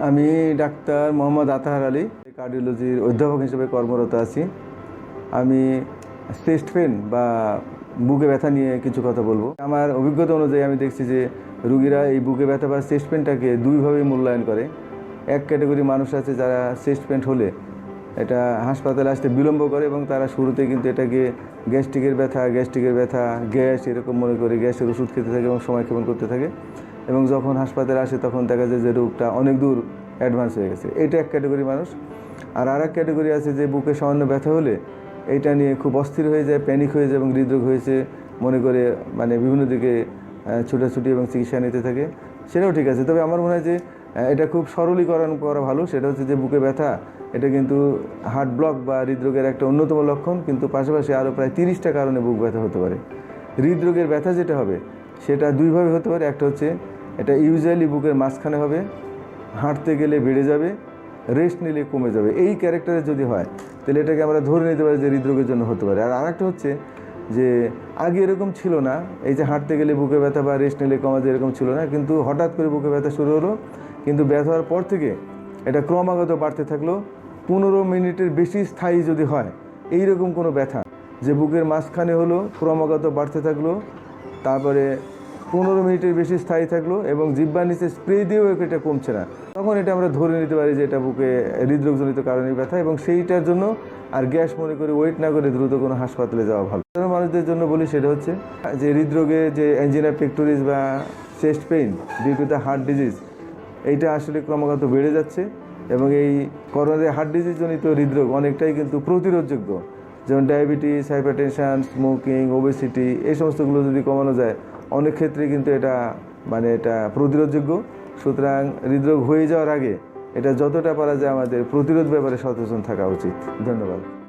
আমি ডাক্তার মোহাম্মদ আতাহার আলী কার্ডিওলজির অধ্যাপক হিসেবে কর্মরত আছি। আমি চেস্ট পেন বা বুকে ব্যথা নিয়ে কিছু কথা বলব। আমার অভিজ্ঞতা অনুযায়ী আমি দেখছি যে রুগীরা এই বুকে ব্যথা বা চেস্ট পেনটাকে দুইভাবে মূল্যায়ন করে। এক ক্যাটাগরি মানুষ আছে যারা চেস্ট পেন হলে এটা হাসপাতালে আসতে বিলম্ব করে এবং তারা শুরুতে কিন্তু এটাকে গ্যাস্ট্রিকের ব্যথা গ্যাস্ট্রিকের ব্যথা, গ্যাস এরকম মনে করে গ্যাসের ওষুধ খেতে থাকে এবং সময় ক্ষেপণ করতে থাকে। এবং যখন হাসপাতালে আসে তখন দেখা যায় যে রোগটা অনেক দূর অ্যাডভান্স হয়ে গেছে। এটা এক ক্যাটাগরি মানুষ। আর আর এক ক্যাটাগরি আছে যে বুকে সামান্য ব্যথা হলে এটা নিয়ে খুব অস্থির হয়ে যায় প্যানিক হয়ে যায় এবং হৃদরোগ হয়েছে। মনে করে মানে বিভিন্ন দিকে ছুটাছুটি এবং চিকিৎসা নিতে থাকে। সেটাও ঠিক আছে। তবে আমার মনে হয় যে এটা খুব সরলীকরণ করা ভালো। সেটা হচ্ছে যে বুকে ব্যথা, এটা কিন্তু হার্ট ব্লক বা হৃদরোগের একটা অন্যতম লক্ষণ। কিন্তু পাশাপাশি আরও প্রায় তিরিশটা কারণে বুক ব্যথা হতে পারে। হৃদরোগের ব্যথা যেটা হবে, সেটা দুইভাবে হতে পারে। একটা হচ্ছে এটা ইউজুয়ালি বুকের মাঝখানে হবে, হাঁটতে গেলে বেড়ে যাবে রেস্ট নিলে কমে যাবে। এই ক্যারেক্টারে যদি হয়, তাহলে এটাকে আমরা ধরে নিতে পারি যে হৃদরোগের জন্য হতে পারে। আর আরেকটা হচ্ছে যে, আগে এরকম ছিল না, এই যে হাঁটতে গেলে বুকে ব্যথা বা রেস্ট নিলে কমা যায় এরকম ছিল না, কিন্তু হঠাৎ করে বুকে ব্যথা শুরু হলো, কিন্তু ব্যথা হওয়ার পর থেকে এটা ক্রমাগত বাড়তে থাকল। পনেরো মিনিটের বেশি স্থায়ী যদি হয় এই রকম কোনো ব্যথা যে বুকের মাঝখানে হলো, ক্রমাগত বাড়তে থাকল, তারপরে পনেরো মিনিটের বেশি স্থায়ী থাকল এবং জিব্বার নিচে স্প্রে দিয়েও এটা কমছে না। তখন এটা আমরা ধরে নিতে পারি যে এটা বুকে হৃদরোগজনিত কারণে ব্যথা এবং সেইটার জন্য আর গ্যাস মনে করে ওয়েট না করে দ্রুত কোনো হাসপাতালে যাওয়া ভালো। সাধারণ মানুষদের জন্য বলি সেটা হচ্ছে যে হৃদরোগে যে অ্যাঞ্জিনা পেক্টোরিস বা chest pain due to the heart disease এইটা আসলে ক্রমাগত বেড়ে যাচ্ছে এবং এই করোনারি হার্ট ডিজিজ জনিত হৃদরোগ অনেকটাই কিন্তু প্রতিরোধযোগ্য। যেমন ডায়াবেটিস হাইপারটেনশান স্মোকিং ওবেসিটি এই সমস্তগুলো যদি কমানো যায়, অনেক ক্ষেত্রে কিন্তু এটা মানে এটা প্রতিরোধযোগ্য। সুতরাং হৃদরোগ হয়ে যাওয়ার আগে এটা যতটা পারা যায় আমাদের প্রতিরোধ ব্যাপারে সচেতন থাকা উচিত। ধন্যবাদ।